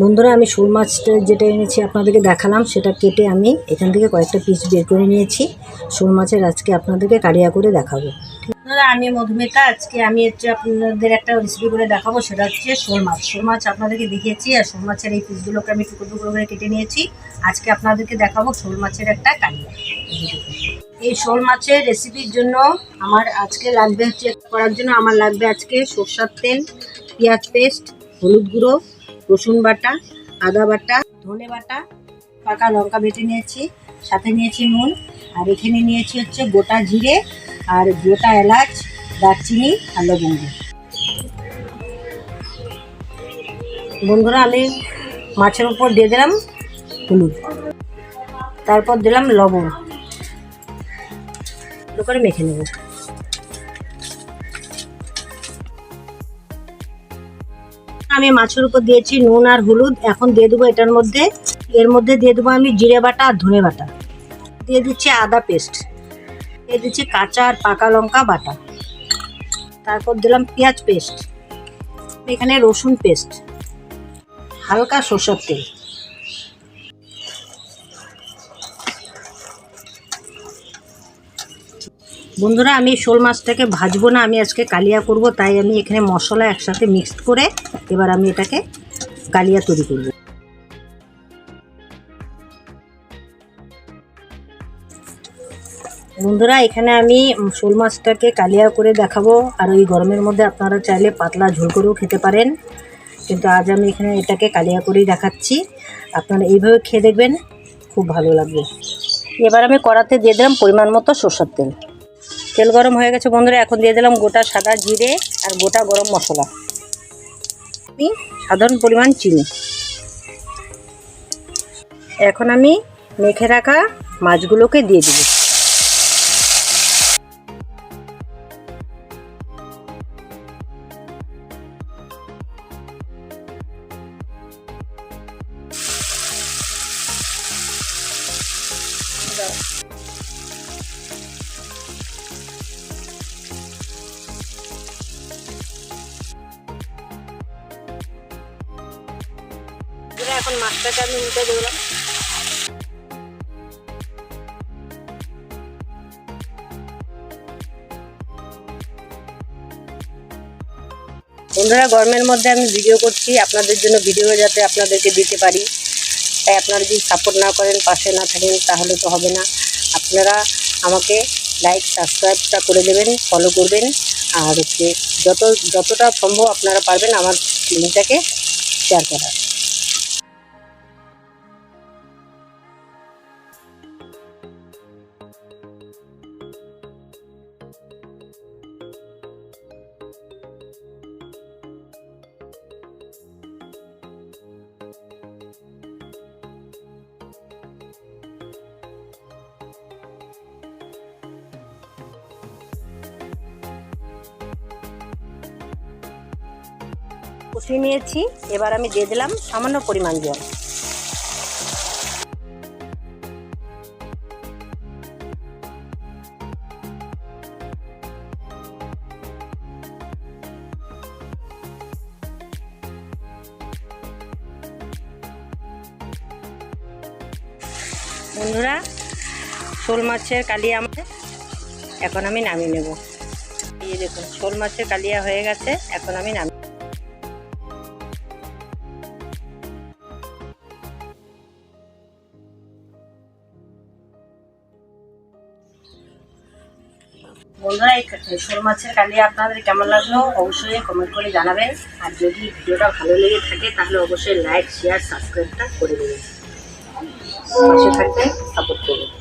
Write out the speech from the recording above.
বন্ধুরা, আমি শোল মাছটা যেটা এনেছি আপনাদেরকে দেখালাম, সেটা কেটে আমি এখান থেকে কয়েকটা পিস বের করে নিয়েছি। শোল মাছের আজকে আপনাদেরকে কারিয়া করে দেখাবো। বন্ধুরা, আমি মধুমিতা, আজকে আমি হচ্ছে আপনাদের একটা রেসিপি করে দেখাবো, সেটা হচ্ছে শোল মাছ। শোল মাছ আপনাদেরকে দেখিয়েছি, আর শোল মাছের এই পিসগুলোকে আমি টুকরো টুকরো করে কেটে নিয়েছি। আজকে আপনাদেরকে দেখাবো শোল মাছের একটা কালিয়া এই শোল মাছের রেসিপির জন্য আমার আজকে লাগবে হচ্ছে, করার জন্য আমার লাগবে আজকে সরষার তেল, পেঁয়াজ পেস্ট হলুদ গুঁড়ো রসুন বাটা, আদা বাটা, ধনে বাটা, পাকা লঙ্কা বেটে নিয়েছি, সাথে নিয়েছি নুন, আর এখানে নিয়েছি হচ্ছে গোটা জিরে আর গোটা এলাচ, দারচিনি আর লবঙ্গ বন্ধুরা, আমি মাছের উপর দিয়ে দিলাম হলুদ। তারপর দিলাম লবণ। করে মেখে নেব। আমি মাছের উপর দিয়েছি, নুন আর হলুদ। এখন দিয়ে দেবো এটার মধ্যে। এর মধ্যে দিয়ে দেবো আমি জিরে বাটা আর ধনে বাটা। দিয়ে দিচ্ছি আদা পেস্ট। দিয়ে দিচ্ছি কাঁচা আর পাকা লঙ্কা বাটা। তারপর দিলাম পেঁয়াজ পেস্ট। এখানে রসুন পেস্ট। হালকা সর্ষের তেল। বন্ধুরা, আমি শোল মাছটাকে ভাজবো না, আমি আজকে কালিয়া করব, তাই আমি এখানে মশলা একসাথে মিক্সড করে এবার আমি এটাকে কালিয়া তৈরি করব। বন্ধুরা, এখানে আমি শোল মাছটাকে কালিয়া করে দেখাবো। আর ওই গরমের মধ্যে আপনারা চাইলে পাতলা ঝোল করেও খেতে পারেন। কিন্তু আজ আমি এখানে এটাকে কালিয়া করেই দেখাচ্ছি। আপনারা এইভাবে খেয়ে দেখবেন, খুব ভালো লাগবে। এবার আমি কড়াতে দিয়ে দিলাম পরিমাণ মতো সর্ষের তেল। তেল গরম হয়ে গেছে বন্ধুরা, এখন দিয়ে দিলাম গোটা সাদা জিরে আর গোটা গরম মশলা। আমি সাধারণ পরিমাণ চিনি। এখন আমি মেখে রাখা মাছগুলোকে দিয়ে দিব। এখন মাছটাকে আমি উল্টে দিলাম। বন্ধুরা, গরমের মধ্যে আমি ভিডিও করছি। আপনাদের জন্য ভিডিও যাতে আপনাদেরকে দিতে পারি। তাই আপনারা যদি সাপোর্ট না করেন, পাশে না থাকেন, তাহলে তো হবে না। আপনারা আমাকে লাইক সাবস্ক্রাইবটা করে দেবেন ফলো করবেন। আর হচ্ছে যত যতটা সম্ভব আপনারা পারবেন আমার লিঙ্কটাকে শেয়ার করার। কষিয়ে নিয়েছি। এবার আমি দিয়ে দিলাম সামান্য পরিমাণ জল। বন্ধুরা, শোল মাছের কালিয়া আমাদের এখন আমি নামিয়ে নেব। এই দেখুন, শোল মাছের কালিয়া হয়ে গেছে, এখন আমি নামিয়ে বন্ধুরা, এই শোল মাছের কালি আপনাদের কেমন লাগল অবশ্যই কমেন্ট করে জানাবেন। আর যদি ভিডিওটা ভালো লেগে থাকে, তাহলে অবশ্যই লাইক শেয়ার সাবস্ক্রাইবটা করে দেবেন। থাকবেন সাপোর্ট করবেন।